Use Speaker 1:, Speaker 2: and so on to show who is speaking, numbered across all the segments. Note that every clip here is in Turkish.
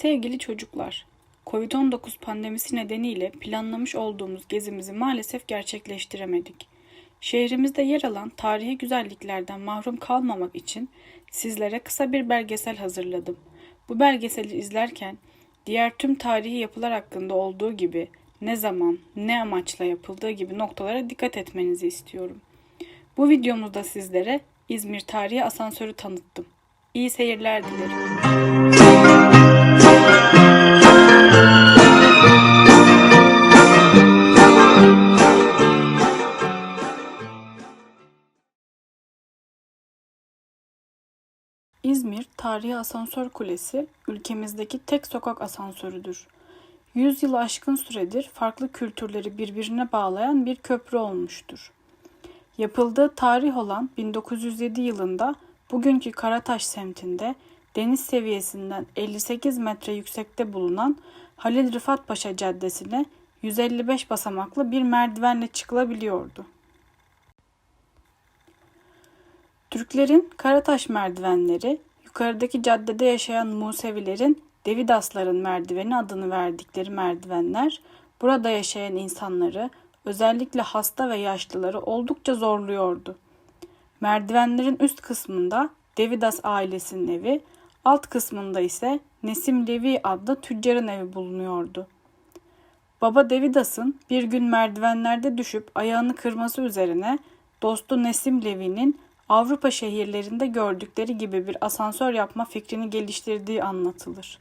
Speaker 1: Sevgili çocuklar, Covid-19 pandemisi nedeniyle planlamış olduğumuz gezimizi maalesef gerçekleştiremedik. Şehrimizde yer alan tarihi güzelliklerden mahrum kalmamak için sizlere kısa bir belgesel hazırladım. Bu belgeseli izlerken diğer tüm tarihi yapılar hakkında olduğu gibi ne zaman, ne amaçla yapıldığı gibi noktalara dikkat etmenizi istiyorum. Bu videomuzda sizlere İzmir Tarihi Asansörü tanıttım. İyi seyirler dilerim. İzmir Tarihi Asansör Kulesi ülkemizdeki tek sokak asansörüdür. 100 yılı aşkın süredir farklı kültürleri birbirine bağlayan bir köprü olmuştur. Yapıldığı tarih olan 1907 yılında bugünkü Karataş semtinde deniz seviyesinden 58 metre yüksekte bulunan Halil Rıfat Paşa Caddesi'ne 155 basamaklı bir merdivenle çıkılabiliyordu. Türklerin Karataş merdivenleri, yukarıdaki caddede yaşayan Musevilerin Devidasların merdiveni adını verdikleri merdivenler, burada yaşayan insanları, özellikle hasta ve yaşlıları oldukça zorluyordu. Merdivenlerin üst kısmında Devidas ailesinin evi, alt kısmında ise Nesim Levi adlı tüccarın evi bulunuyordu. Baba Devidas'ın bir gün merdivenlerde düşüp ayağını kırması üzerine dostu Nesim Levi'nin Avrupa şehirlerinde gördükleri gibi bir asansör yapma fikrini geliştirdiği anlatılır.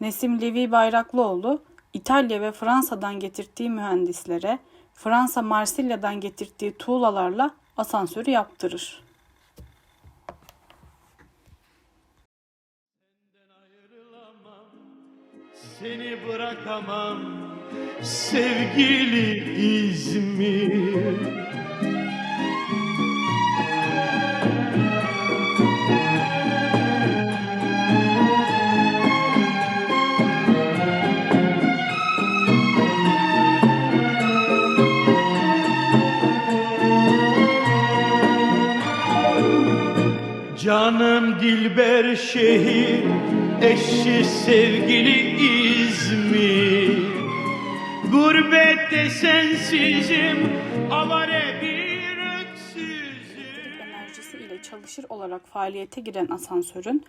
Speaker 1: Nesim Levi Bayraklıoğlu, İtalya ve Fransa'dan getirdiği mühendislere, Fransa Marsilya'dan getirdiği tuğlalarla asansörü yaptırır.
Speaker 2: Seni bırakamam sevgili İzmir Canım Dilber şehir eşi sevgili İzmir Gurbette sensizim avare bir öksüzüm
Speaker 1: enerjisi ile çalışır olarak faaliyete giren asansörün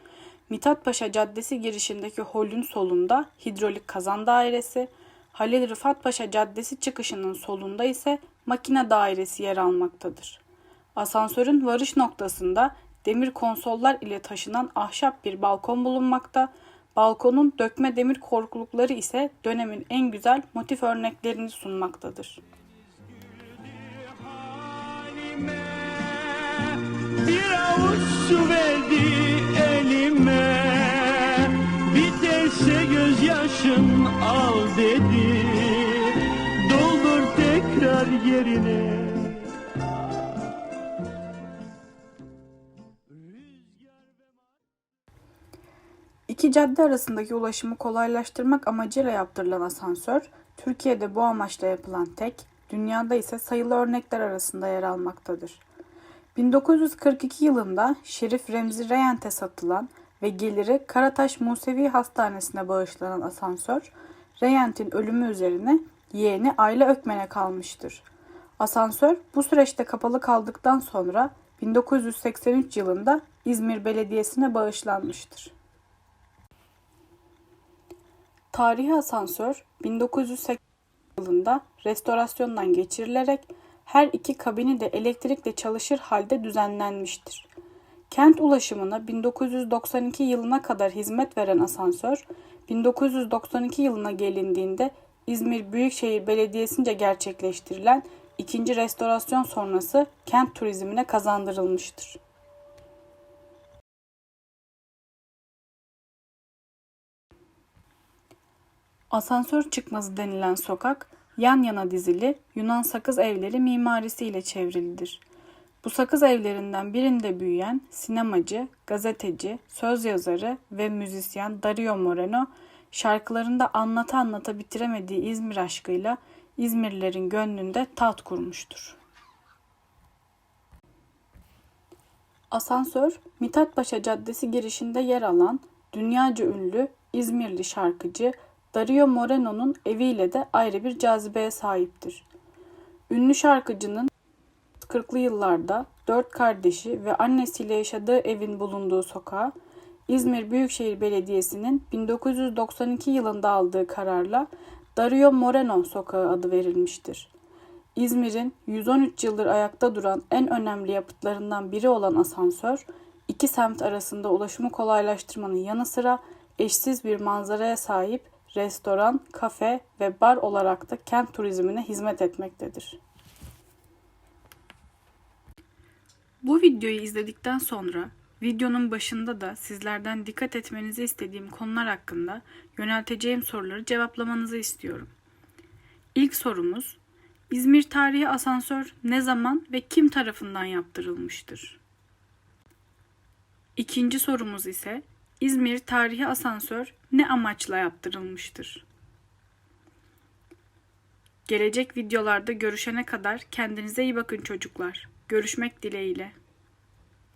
Speaker 1: Mithat Paşa Caddesi girişindeki holün solunda hidrolik kazan dairesi, Halil Rıfat Paşa Caddesi çıkışının solunda ise makine dairesi yer almaktadır. Asansörün varış noktasında demir konsollar ile taşınan ahşap bir balkon bulunmakta. Balkonun dökme demir korkulukları ise dönemin en güzel motif örneklerini sunmaktadır.
Speaker 2: Bir avuç su verdi elime Biterse gözyaşım al dedi Doldur tekrar yerine
Speaker 1: İki cadde arasındaki ulaşımı kolaylaştırmak amacıyla yaptırılan asansör, Türkiye'de bu amaçla yapılan tek, dünyada ise sayılı örnekler arasında yer almaktadır. 1942 yılında Şerif Remzi Reyent'e satılan ve geliri Karataş Musevi Hastanesi'ne bağışlanan asansör, Reyent'in ölümü üzerine yeğeni Ayla Ökmen'e kalmıştır. Asansör bu süreçte kapalı kaldıktan sonra 1983 yılında İzmir Belediyesi'ne bağışlanmıştır. Tarihi asansör 1980 yılında restorasyondan geçirilerek her iki kabini de elektrikle çalışır halde düzenlenmiştir. Kent ulaşımına 1992 yılına kadar hizmet veren asansör, 1992 yılına gelindiğinde İzmir Büyükşehir Belediyesi'nce gerçekleştirilen ikinci restorasyon sonrası kent turizmine kazandırılmıştır. Asansör çıkmazı denilen sokak yan yana dizili Yunan sakız evleri mimarisiyle çevrilidir. Bu sakız evlerinden birinde büyüyen sinemacı, gazeteci, söz yazarı ve müzisyen Dario Moreno şarkılarında anlata anlata bitiremediği İzmir aşkıyla İzmirlilerin gönlünde taht kurmuştur. Asansör, Mithatpaşa Caddesi girişinde yer alan dünyaca ünlü İzmirli şarkıcı Dario Moreno'nun eviyle de ayrı bir cazibeye sahiptir. Ünlü şarkıcının 40'lı yıllarda dört kardeşi ve annesiyle yaşadığı evin bulunduğu sokağa İzmir Büyükşehir Belediyesi'nin 1992 yılında aldığı kararla Dario Moreno Sokağı adı verilmiştir. İzmir'in 113 yıldır ayakta duran en önemli yapıtlarından biri olan asansör, iki semt arasında ulaşımı kolaylaştırmanın yanı sıra eşsiz bir manzaraya sahip restoran, kafe ve bar olarak da kent turizmine hizmet etmektedir. Bu videoyu izledikten sonra videonun başında da sizlerden dikkat etmenizi istediğim konular hakkında yönelteceğim soruları cevaplamanızı istiyorum. İlk sorumuz İzmir tarihi asansör ne zaman ve kim tarafından yaptırılmıştır? İkinci sorumuz ise İzmir tarihi asansör ne amaçla yaptırılmıştır? Gelecek videolarda görüşene kadar kendinize iyi bakın çocuklar. Görüşmek dileğiyle.